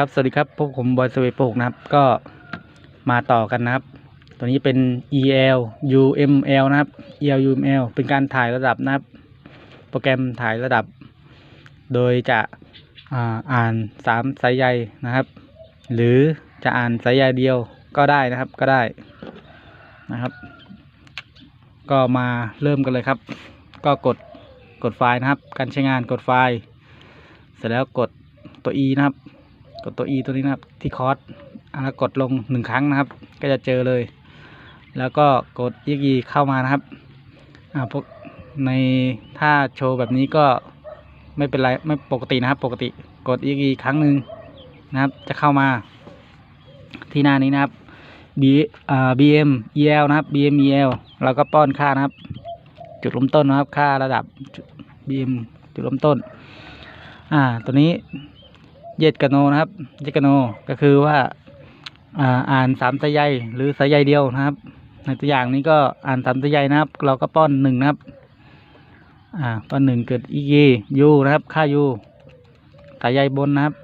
ครับสวัสดีครับพบผมบอยสเวโปกนะครับ ก็มาต่อกันนะครับ ตัวนี้เป็น EL UML นะครับ EL UML เป็นการถ่ายระดับนะครับ โปรแกรมถ่ายระดับ โดยจะอ่านสามสายใยนะครับ หรือจะอ่านสายใยเดียวก็ได้นะครับก็ได้นะครับ ก็มาเริ่มกันเลยครับ ก็กดกดไฟล์นะครับ การใช้งานกดไฟล์ เสร็จแล้วกดตัว E นะครับ กดตัว E ตัวนี้นะครับที่คอร์สแล้วกดลงหนึ่งครั้งนะครับ ก็จะเจอเลย แล้วก็กด EXE เข้ามานะครับอ่าพวกในถ้าโชว์แบบนี้ก็ไม่เป็นไรไม่ปกตินะครับ ปกติกด EXE ครั้งหนึ่งนะครับ จะเข้ามา ที่หน้านี้นะครับ B อ่า BM EL นะครับ BM EL เราก็ป้อนค่านะครับ จุดเริ่มต้นนะครับ ค่าระดับ BM จุดเริ่มต้น อ่า ตัวนี้ เย็ดกะโนนะครับ เย็ดกะโนก็คือว่าอ่าอ่านสามสายใยหรือสายใยเดียวนะครับ ในตัวอย่างนี้ก็อ่านสามสายใยนะครับ เราก็ป้อนหนึ่งนะครับ อ่าป้อนหนึ่งเกิดอีกียูนะครับ ค่ายูสายใยบนนะครับ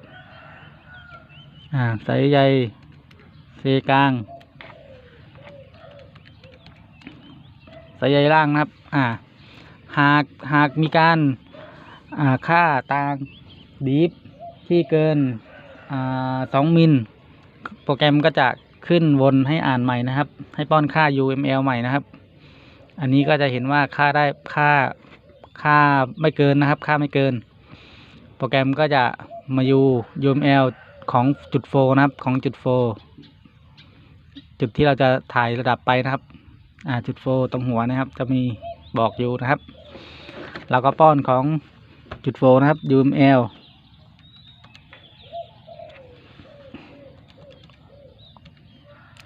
อ่าสายใยเซกลางสายใยล่างนะครับ อ่า หากหากมีการอ่าค่าต่างดีฟ ที่เกินอ่าสองมิล โปรแกรมก็จะขึ้นวนให้อ่านใหม่นะครับ ให้ป้อนค่า UML ใหม่นะครับ อันนี้ก็จะเห็นว่าค่าได้ค่าค่าไม่เกินนะครับ ค่าไม่เกิน โปรแกรมก็จะมาอยู่ UML ของจุดโฟนะครับของจุดโฟจุดที่เราจะถ่ายระดับไปนะครับอ่าจุดโฟตรงหัวนะครับ จะมีบอกอยู่นะครับ เราก็ป้อนของจุดโฟนะครับ UML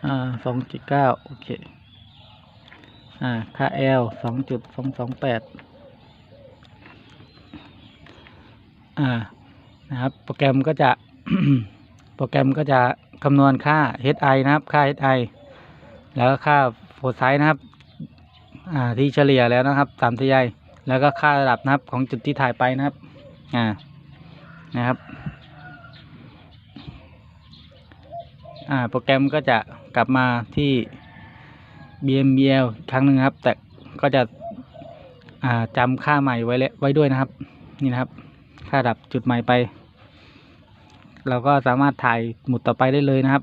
อ่าสองจุดเก้าโอเค อ่า ค่า L สองจุดสองสองแปดอ่า นะครับ โปรแกรมก็จะ โปรแกรมก็จะคำนวณค่า HI นะครับ ค่า HI แล้วก็ค่าโฟไซส์นะครับ อ่า ที่เฉลี่ยแล้วนะครับสามทยายแล้วก็ค่าระดับนะครับของจุดที่ถ่ายไปนะครับ อ่า นะครับ อ่า โปรแกรมก็จะ กลับมาที่ BMBL ครั้งหนึ่งครับ แต่ก็จะจำค่าใหม่ไว้เลยไว้ด้วยนะครับ นี่นะครับ ค่าดับจุดใหม่ไป เราก็สามารถถ่ายหมุดต่อไปได้เลยนะครับ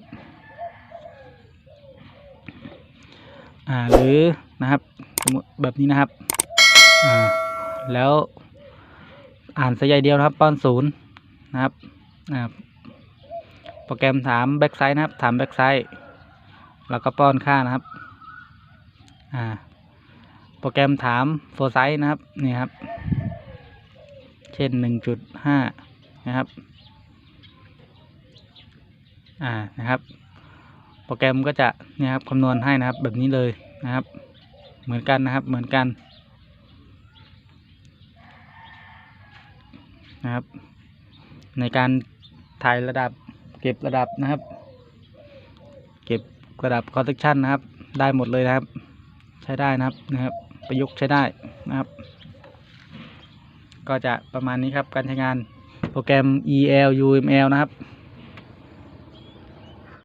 หรือนะครับแบบนี้นะครับแล้วอ่านสายใยเดียวนะครับป้อนศูนย์นะครับโปรแกรมถามแบ็กไซด์นะครับถามแบ็กไซด์ แล้วก็ป้อนค่านะครับ อ่า โปรแกรมถามโฟไซด์นะครับ นี่ครับ เช่นหนึ่งจุดห้านะครับ อ่า นะครับ โปรแกรมก็จะเนี่ยครับคำนวณให้นะครับ แบบนี้เลยนะครับ เหมือนกันนะครับ เหมือนกัน นะครับ ในการถ่ายระดับเก็บระดับนะครับ กระดับคอนเ e คชันนะครับ ได้หมดเลยนะครับ ใช้ได้นะครับนะครับ ประยุกต์ใช้ได้นะครับ ก็จะประมาณนี้ครับการใช้งานโปรแกรม EL UML นะครับ